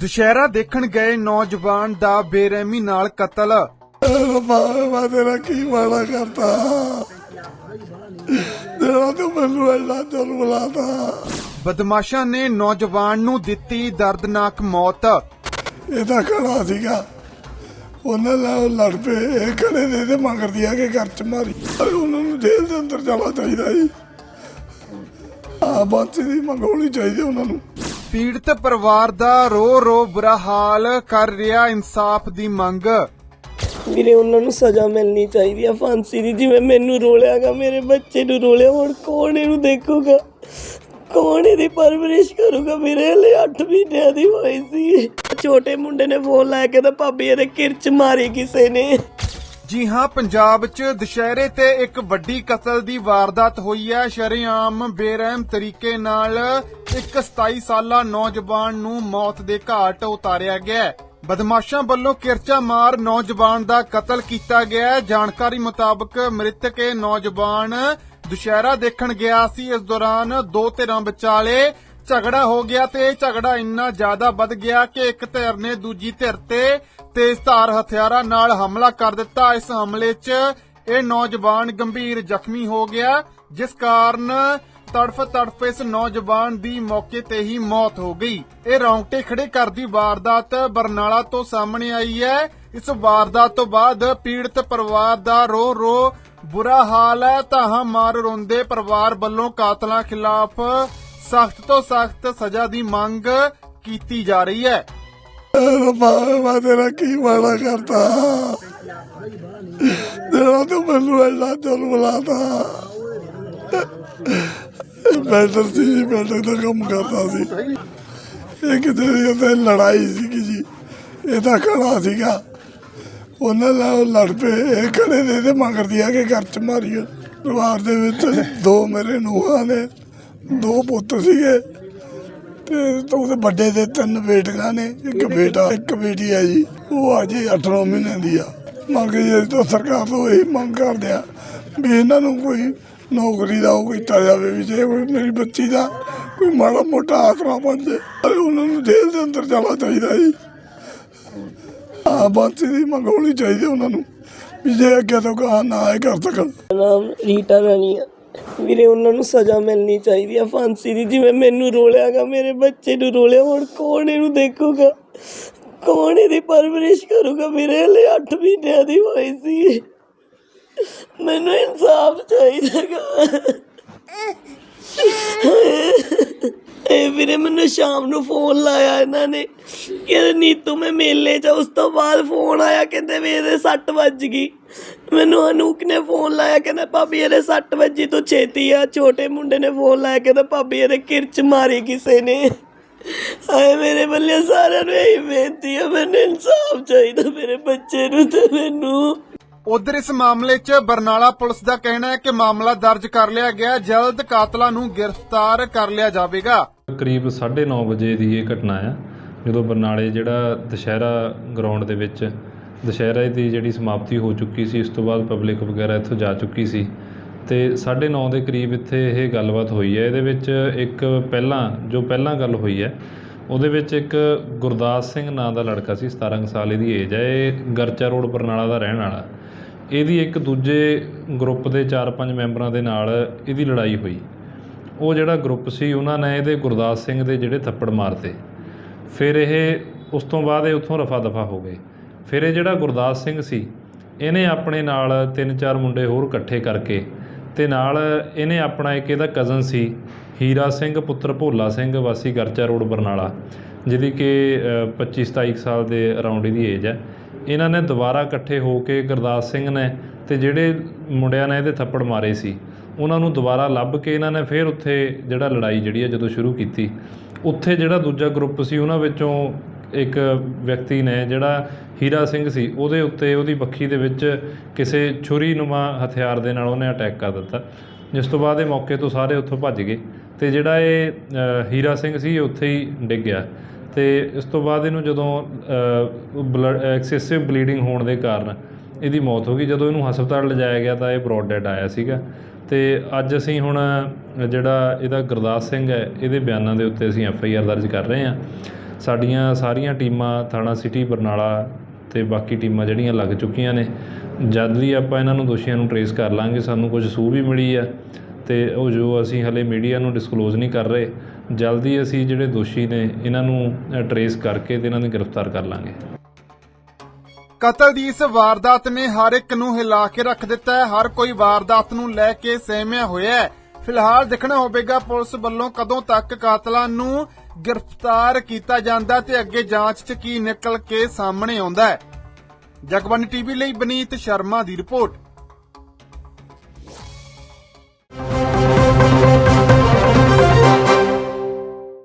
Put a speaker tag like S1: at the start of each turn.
S1: ਦੁਸ਼ਹਿਰਾ ਦੇਖਣ ਗਏ ਨੌਜਵਾਨ ਦਾ ਬੇਰਹਿਮੀ ਨਾਲ ਕਤਲ।
S2: ਮੈਂ ਤੇਰਾ ਕੀ ਮਾੜਾ ਕਰਤਾ? ਜਿਹੜਾ ਤੂੰ ਮੈਨੂੰ ਐਡਾ ਜ਼ੁਲਮ ਲਾਤਾ।
S1: ਬਦਮਾਸ਼ਾਂ ਨੇ ਨੌਜਵਾਨ ਨੂੰ ਦਿੱਤੀ ਦਰਦਨਾਕ ਮੌਤ।
S2: ਇਹ ਤਾਂ ਖੜਾ ਸੀਗਾ। ਉਹਨਾਂ ਨਾਲ ਲੜ ਪਏ। ਇਹ ਦੇ ਤੇ ਮੰਗਦੀ ਆ ਕਿ ਘਰ ਚ ਮਾਰੀ। ਅਰੇ ਉਹਨਾਂ ਨੂੰ ਜੇਲ੍ਹ ਦੇ ਅੰਦਰ ਜਾਣਾ ਚਾਹੀਦਾ ਜੀ ਆ ਬਾਤ ਦੀ ਮੰਗੋਣੀ ਚਾਹੀਦੀ ਉਹਨਾਂ ਨੂੰ।
S1: ਪੀੜਤ ਪਰਿਵਾਰ ਦਾ ਰੋ ਰੋ ਬੁਰਾ ਹਾਲ ਕਰ ਰਿਹਾ ਇਨਸਾਫ ਦੀ ਮੰਗ।
S3: ਵੀਰੇ, ਉਹਨਾਂ ਨੂੰ ਸਜ਼ਾ ਮਿਲਣੀ ਚਾਹੀਦੀ ਆ ਫਾਂਸੀ ਦੀ, ਜਿਵੇਂ ਮੈਨੂੰ ਰੋਲਿਆਗਾ, ਮੇਰੇ ਬੱਚੇ ਨੂੰ ਰੋਲਿਆ, ਹੁਣ ਕੌਣ ਇਹਨੂੰ ਦੇਖੂਗਾ? ਕੌਣ ਇਹਦੀ ਪਰਵਰਿਸ਼ ਕਰੂਗਾ? ਮੇਰੇ ਲਈ 8 ਮਹੀਨਿਆਂ ਦੀ ਹੋਈ ਸੀ। ਛੋਟੇ ਮੁੰਡੇ ਨੇ ਫੋਨ ਲੈ ਕੇ ਤਾਂ ਭਾਬੀ ਇਹਦੇ ਕਿਰਚ ਮਾਰੀ ਕਿਸੇ ਨੇ।
S1: ਜੀ ਹਾਂ, ਪੰਜਾਬ 'ਚ ਦੁਸ਼ਹਿਰੇ ਤੇ ਇੱਕ ਵੱਡੀ ਕਤਲ ਦੀ ਵਾਰਦਾਤ ਹੋਈ ਹੈ। ਸ਼ਰੇਆਮ ਬੇਰਹਿਮ ਤਰੀਕੇ ਨਾਲ ਇੱਕ 27 ਸਾਲਾ ਨੌਜਵਾਨ ਨੂੰ ਮੌਤ ਦੇ ਘਾਟ ਉਤਾਰਿਆ ਗਿਆ ਹੈ। ਬਦਮਾਸ਼ਾਂ ਵੱਲੋਂ ਕਿਰਚਾ ਮਾਰ ਨੌਜਵਾਨ ਦਾ ਕਤਲ ਕੀਤਾ ਗਿਆ ਹੈ। ਜਾਣਕਾਰੀ ਮੁਤਾਬਕ ਮ੍ਰਿਤਕ ਇਹ ਨੌਜਵਾਨ ਦੁਸ਼ਹਿਰਾ ਦੇਖਣ ਗਿਆ ਸੀ। ਇਸ ਦੌਰਾਨ ਦੋ ਧਿਰਾਂ ਵਿਚਾਲੇ ਝਗੜਾ ਹੋ ਗਿਆ ਤੇ ਇਹ ਝਗੜਾ ਇੰਨਾ ਜ਼ਿਆਦਾ ਵੱਧ ਗਿਆ ਕਿ ਇੱਕ ਧਿਰ ਨੇ ਦੂਜੀ ਧਿਰ ਤੇ ਤੇਜ਼ਧਾਰ ਹਥਿਆਰਾਂ ਨਾਲ ਹਮਲਾ ਕਰ ਦਿੱਤਾ। ਇਸ ਹਮਲੇ 'ਚ ਇਹ ਨੌਜਵਾਨ ਗੰਭੀਰ ਜ਼ਖਮੀ ਹੋ ਗਿਆ, ਜਿਸ ਕਾਰਨ ਤੜਫ ਤੜਫ ਇਸ ਨੌਜਵਾਨ ਦੀ ਮੌਕੇ ਤੇ ਹੀ ਮੌਤ ਹੋ ਗਈ। ਇਹ ਰੌਂਗਟੇ ਖੜੇ ਕਰਦੀ ਵਾਰਦਾਤ ਬਰਨਾਲਾ ਤੋਂ ਸਾਹਮਣੇ ਆਈ ਹੈ। ਇਸ ਵਾਰਦਾਤ ਤੋਂ ਬਾਅਦ ਪੀੜਤ ਪਰਿਵਾਰ ਦਾ ਰੋ ਰੋ ਬੁਰਾ ਹਾਲ ਹੈ। ਤਾਂ ਮਾਰ ਰੋਂਦੇ ਪਰਿਵਾਰ ਵੱਲੋਂ ਕਾਤਲਾਂ ਖਿਲਾਫ ਸਖਤ ਤੋਂ ਸਖਤ ਸਜ਼ਾ ਦੀ ਮੰਗ ਕੀਤੀ ਜਾ ਰਹੀ ਹੈ।
S2: ਰੱਬਾ ਮੈਂ ਤੇਰਾ ਕੀ ਮਾੜਾ ਕਰਤਾ? ਜਿਹੜਾ ਤੂੰ ਮੈਨੂੰ ਐਡਾ ਜ਼ੁਲਮ ਲਾਤਾ ਬੈਟਰ ਸੀ ਬੈਟਰ ਦਾ ਕੰਮ ਕਰਦਾ ਸੀ। ਇਹ ਕਿਤੇ ਦੀ ਲੜਾਈ ਸੀਗੀ ਜੀ। ਇਹਦਾ ਤਾਂ ਖੜਾ ਸੀਗਾ। ਉਹਨਾਂ ਨਾਲ ਲੜ ਪਏ। ਇਹ ਖੜੇ ਦੇ ਤੇ ਮੰਗਦੀ ਆ ਕਿ ਘਰ ਚ ਮਾਰੀਏ ਪਰਿਵਾਰ ਦੇ ਵਿੱਚ ਦੋ ਮੇਰੇ ਨੂੰਹਾਂ ਨੇ। ਦੋ ਪੁੱਤ ਸੀਗੇ ਤੇ ਤੋਂ ਉਹਦੇ ਵੱਡੇ ਦੇ ਤਿੰਨ ਬੇਟੀਆਂ ਨੇ ਇੱਕ ਬੇਟਾ ਇੱਕ ਬੇਟੀ ਹੈ ਜੀ। ਉਹ ਅਜੇ 8 ਮਹੀਨੇ ਦੀ ਆ। ਮੰਗ ਜੇ ਤੋਂ ਸਰਕਾਰ ਤੋਂ ਇਹ ਮੰਗ ਕਰਦੇ ਆ ਵੀ ਇਹਨਾਂ ਨੂੰ ਕੋਈ ਨੌਕਰੀ ਦਾ ਉਹ ਕੀਤਾ ਜਾਵੇ ਵੀ ਜੇ ਕੋਈ ਮੇਰੀ ਬੱਚੀ ਦਾ ਕੋਈ ਮਾੜਾ ਮੋਟਾ ਆਸਰਾ ਬਣ ਜੇ ਉਹਨਾਂ ਨੂੰ ਜੇਲ੍ਹ ਦੇ ਅੰਦਰ ਜਾਣਾ ਚਾਹੀਦਾ ਜੀ। ਆ ਬਾਤ ਦੀ ਮੰਗ ਹੋਣੀ ਚਾਹੀਦੀ ਉਹਨਾਂ ਨੂੰ ਵੀ ਜੇ ਅੱਗੇ ਤੋਂ ਕਹਾ ਨਾ ਇਹ ਕਰ ਸਕਣ।
S3: ਨਾਮ ਰੀਟਾ ਰਾਣੀ ਆ। ਵੀਰੇ, ਉਹਨਾਂ ਨੂੰ ਸਜ਼ਾ ਮਿਲਣੀ ਚਾਹੀਦੀ ਆ ਫਾਂਸੀ ਦੀ। ਜਿਵੇਂ ਮੈਨੂੰ ਰੋਲਿਆਗਾ, ਮੇਰੇ ਬੱਚੇ ਨੂੰ ਰੋਲਿਆ, ਹੁਣ ਕੌਣ ਇਹਨੂੰ ਦੇਖੂਗਾ? ਕੌਣ ਇਹਦੀ ਪਰਵਰਿਸ਼ ਕਰੂਗਾ ਮੇਰੇ ਲਈ 8 ਮਹੀਨਿਆਂ ਦੀ ਹੋਈ ਸੀ। ਮੈਨੂੰ ਇਨਸਾਫ ਚਾਹੀਦਾਗਾ ਇਹ ਵੀਰੇ, ਮੈਨੂੰ ਸ਼ਾਮ ਨੂੰ ਫੋਨ ਲਾਇਆ ਇਹਨਾਂ ਨੇ। ਕਿ ਨੀਤੂ ਮੈਂ ਮੇਲੇ 'ਚ ਉਸ ਤੋਂ ਬਾਅਦ ਫੋਨ ਆਇਆ ਕਹਿੰਦੇ ਵੀ ਇਹਦੇ 6 ਵੱਜ ਗਈ। ਮੈਨੂੰ ਅਨੂਕ ਨੇ ਫੋਨ ਲਾਇਆ ਕਹਿੰਦਾ ਭਾਬੀ ਇਹਦੇ 6 ਵਜੇ ਤੋਂ ਛੇਤੀ ਆ। ਛੋਟੇ ਮੁੰਡੇ ਨੇ ਫੋਨ ਲਾਇਆ ਕਹਿੰਦਾ ਭਾਬੀ ਇਹਦੇ ਕਿਰਚ ਮਾਰੀ ਕਿਸੇ ਨੇ। ਆਏ ਮੇਰੇ ਬੱਲੇ ਸਾਰਿਆਂ ਨੂੰ ਇਹੀ ਬੇਨਤੀ ਹੈ ਮੈਨੂੰ ਇਨਸਾਫ ਚਾਹੀਦਾ ਮੇਰੇ ਬੱਚੇ ਨੂੰ ਤੇ ਮੈਨੂੰ।
S1: ਉਧਰ ਇਸ ਮਾਮਲੇ 'ਚ ਬਰਨਾਲਾ ਪੁਲਿਸ ਦਾ ਕਹਿਣਾ ਹੈ ਕਿ ਮਾਮਲਾ ਦਰਜ ਕਰ ਲਿਆ ਗਿਆ ਹੈ। ਜਲਦ ਕਾਤਲਾਂ ਨੂੰ ਗ੍ਰਿਫਤਾਰ ਕਰ ਲਿਆ ਜਾਵੇਗਾ।
S4: ਕਰੀਬ 9:30 ਵਜੇ ਦੀ ਇਹ ਘਟਨਾ ਆ ਜਦੋਂ ਬਰਨਾਲੇ ਜਿਹੜਾ ਦੁਸ਼ਹਿਰਾ ਗਰਾਊਂਡ ਦੇ ਵਿੱਚ ਦੁਸ਼ਹਿਰੇ ਦੀ ਜਿਹੜੀ ਸਮਾਪਤੀ ਹੋ ਚੁੱਕੀ ਸੀ ਇਸ ਤੋਂ ਬਾਅਦ ਪਬਲਿਕ ਵਗੈਰਾ ਇੱਥੋਂ ਜਾ ਚੁੱਕੀ ਸੀ ਤੇ 9:30 ਦੇ ਕਰੀਬ ਇੱਥੇ ਇਹ ਗੱਲਬਾਤ ਹੋਈ ਹੈ। ਇਹਦੇ ਵਿੱਚ ਇੱਕ ਪਹਿਲਾਂ, ਜੋ ਪਹਿਲਾਂ ਗੱਲ ਹੋਈ ਹੈ, ਉਹਦੇ ਵਿੱਚ ਇੱਕ ਗੁਰਦਾਸ ਸਿੰਘ ਨਾਂ ਦਾ ਲੜਕਾ ਸੀ 17 ਕੁ ਸਾਲ ਇਹਦੀ ਏਜ ਹੈ, ਇਹ ਗਰਚਾ ਰੋਡ ਬਰਨਾਲਾ ਦਾ ਰਹਿਣ ਵਾਲਾ। ਇਹਦੀ ਇੱਕ ਦੂਜੇ ਗਰੁੱਪ ਦੇ 4-5 ਮੈਂਬਰਾਂ ਦੇ ਨਾਲ ਇਹਦੀ ਲੜਾਈ ਹੋਈ। ਉਹ ਜਿਹੜਾ ਗਰੁੱਪ ਸੀ, ਉਹਨਾਂ ਨੇ ਇਹਦੇ ਗੁਰਦਾਸ ਸਿੰਘ ਦੇ ਜਿਹੜੇ ਥੱਪੜ ਮਾਰਤੇ। ਫਿਰ ਇਹ ਉਸ ਤੋਂ ਬਾਅਦ ਇਹ ਉੱਥੋਂ ਰਫਾ ਦਫਾ ਹੋ ਗਏ। ਫਿਰ ਇਹ ਜਿਹੜਾ ਗੁਰਦਾਸ ਸਿੰਘ ਸੀ, ਇਹਨੇ ਆਪਣੇ ਨਾਲ ਤਿੰਨ ਚਾਰ ਮੁੰਡੇ ਹੋਰ ਇਕੱਠੇ ਕਰਕੇ ਤੇ ਨਾਲ ਇਹਨੇ ਆਪਣਾ ਇੱਕ ਇਹਦਾ ਕਜ਼ਨ ਸੀ, ਹੀਰਾ ਸਿੰਘ, ਪੁੱਤਰ ਭੋਲਾ ਸਿੰਘ, ਵਾਸੀ ਗਰਚਾ ਰੋਡ, ਬਰਨਾਲਾ, ਜਿਹਦੀ ਕਿ 25 27 ਸਾਲ ਦੇ ਅਰਾਊਂਡ ਇਹਦੀ ਏਜ ਹੈ। ਇਹਨਾਂ ਨੇ ਦੁਬਾਰਾ ਇਕੱਠੇ ਹੋ ਕੇ ਗੁਰਦਾਸ ਸਿੰਘ ਨੇ ਤੇ ਜਿਹੜੇ ਮੁੰਡਿਆਂ ਨੇ ਇਹਦੇ ਥੱਪੜ ਮਾਰੇ ਸੀ, ਉਹਨਾਂ ਨੂੰ ਦੁਬਾਰਾ ਲੱਭ ਕੇ ਇਹਨਾਂ ਨੇ ਫਿਰ ਉੱਥੇ ਜਿਹੜਾ ਲੜਾਈ ਜਿਹੜੀ ਹੈ ਜਦੋਂ ਸ਼ੁਰੂ ਕੀਤੀ ਉੱਥੇ ਜਿਹੜਾ ਦੂਜਾ ਗਰੁੱਪ ਸੀ, ਉਹਨਾਂ ਵਿੱਚੋਂ ਇੱਕ ਵਿਅਕਤੀ ਨੇ ਜਿਹੜਾ ਹੀਰਾ ਸਿੰਘ ਸੀ, ਉਹਦੇ ਉੱਤੇ ਉਹਦੀ ਬੱਖੀ ਦੇ ਵਿੱਚ ਕਿਸੇ ਛੁਰੀ ਨੁਮਾ ਹਥਿਆਰ ਦੇ ਨਾਲ ਉਹਨੇ ਅਟੈਕ ਕਰ ਦਿੱਤਾ। ਜਿਸ ਤੋਂ ਬਾਅਦ ਇਹ ਮੌਕੇ ਤੋਂ ਸਾਰੇ ਉੱਥੋਂ ਭੱਜ ਗਏ ਤੇ ਜਿਹੜਾ ਇਹ ਹੀਰਾ ਸਿੰਘ ਸੀ ਉੱਥੇ ਹੀ ਡਿੱਗ ਗਿਆ। ਤੇ ਇਸ ਤੋਂ ਬਾਅਦ ਇਹਨੂੰ ਜਦੋਂ ਬਲੱਡ ਐਕਸੈਸਿਵ ਬਲੀਡਿੰਗ ਹੋਣ ਦੇ ਕਾਰਨ ਇਹਦੀ ਮੌਤ ਹੋ ਗਈ। ਜਦੋਂ ਇਹਨੂੰ ਹਸਪਤਾਲ ਲਿਜਾਇਆ ਗਿਆ ਤਾਂ ਇਹ ਬਰੋਡ ਡੈਡ ਆਇਆ ਸੀਗਾ। ਤੇ ਅੱਜ ਅਸੀਂ ਹੁਣ ਜਿਹੜਾ ਇਹਦਾ ਗੁਰਦਾਸ ਸਿੰਘ ਹੈ, ਇਹਦੇ ਬਿਆਨਾਂ ਦੇ ਉੱਤੇ ਅਸੀਂ ਐਫ ਆਈ ਆਰ ਦਰਜ ਕਰ ਰਹੇ ਹਾਂ। ਸਾਡੀਆਂ ਸਾਰੀਆਂ ਟੀਮਾਂ ਥਾਣਾ ਸਿਟੀ, ਬਰਨਾਲਾ ਤੇ ਬਾਕੀ ਟੀਮਾਂ ਜਿਹੜੀਆਂ ਲੱਗ ਚੁੱਕੀਆਂ ਨੇ, ਜਦ ਵੀ ਆਪਾਂ ਇਹਨਾਂ ਨੂੰ ਦੋਸ਼ੀਆਂ ਨੂੰ ਟਰੇਸ ਕਰ ਲਾਂਗੇ, ਸਾਨੂੰ ਕੁਝ ਸੂਹ ਵੀ ਮਿਲੀ ਆ। ਤੇ ਉਹ ਜੋ ਅਸੀਂ ਹਲੇ ਮੀਡੀਆ ਨੂੰ ਡਿਸਕਲੋਜ਼ ਨਹੀਂ ਕਰ ਰਹੇ, ਜਲਦੀ ਅਸੀਂ ਜਿਹੜੇ ਦੋਸ਼ੀ ਨੇ, ਇਹਨਾਂ ਨੂੰ ਟਰੇਸ ਕਰਕੇ ਤੇ ਇਹਨਾਂ ਨੂੰ ਗ੍ਰਿਫਤਾਰ ਕਰ ਲਾਂਗੇ।
S1: ਕਤਲ ਦੀ ਇਸ ਵਾਰਦਾਤ ਨੇ ਹਰ ਇੱਕ ਨੂੰ ਹਿਲਾ ਕੇ ਰੱਖ ਦਿੱਤਾ ਹੈ। ਹਰ ਕੋਈ ਵਾਰਦਾਤ ਨੂੰ ਲੈ ਕੇ ਸਹਿਮਿਆ ਹੋਇਆ ਹੈ। ਫਿਲਹਾਲ ਦੇਖਣਾ ਹੋਵੇਗਾ ਪੁਲਿਸ ਵੱਲੋਂ ਕਦੋਂ ਤੱਕ ਕਾਤਲਾਂ ਨੂੰ ਗ੍ਰਿਫਤਾਰ ਕੀਤਾ ਜਾਂਦਾ ਤੇ ਅੱਗੇ ਜਾਂਚ 'ਚ ਕੀ ਨਿਕਲ ਕੇ ਸਾਹਮਣੇ ਆਉਂਦਾ ਹੈ। ਜਗਬਾਨੀ ਟੀਵੀ ਲਈ ਬਨੀਤ ਸ਼ਰਮਾ ਦੀ ਰਿਪੋਰਟ।